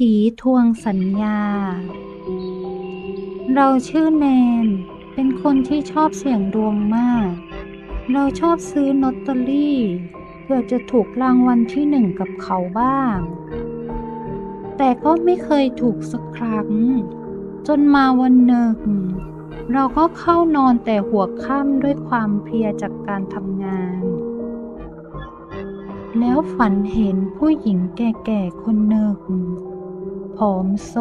ผีทวงสัญญา เราชื่อแนน เป็นคนที่ชอบเสี่ยงดวงมาก เราชอบซื้อลอตเตอรี่เพื่อจะถูกรางวัลที่หนึ่งกับเขาบ้าง แต่ก็ไม่เคยถูกสักครั้ง จนมาวันหนึ่ง เราก็เข้านอนแต่หัวค่ำด้วยความเพลียจากการทำงานแล้วฝันเห็นผู้หญิงแก่ๆคนหนึ่ง ผอมโซ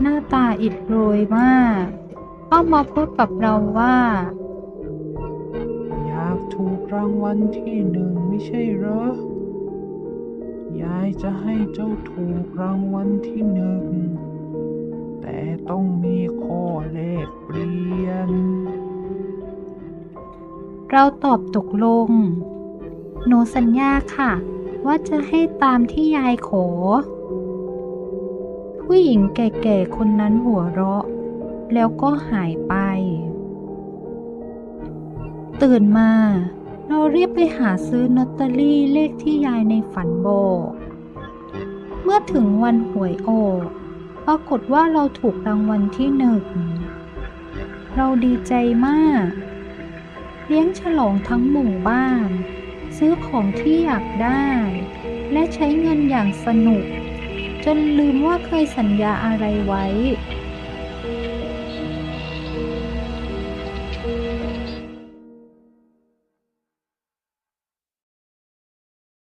หน้าตาอิดโรยมากก็มาพูดกับเราว่า อยากถูกรางวัลที่หนึ่งไม่ใช่เหรอ ยายจะให้เจ้าถูกรางวัลที่หนึ่ง แต่ต้องมีข้อแลกเปลี่ยน เราตอบตกลง หนูสัญญาค่ะ ว่าจะให้ตามที่ยายขอ ผู้หญิงแก่ๆคนนั้นหัวเราะ แล้วก็หายไป ตื่นมา เราเรียบไปหาซื้อลอตเตอรี่เลขที่ยายในฝันบอก เมื่อถึงวันหวยออกปรากฏว่าเราถูกรางวัลที่หนึ่ง เราดีใจมาก เลี้ยงฉลองทั้งหมู่บ้าน ซื้อของที่อยากได้ และใช้เงินอย่างสนุก จนลืมว่าเคยสัญญาอะไรไว้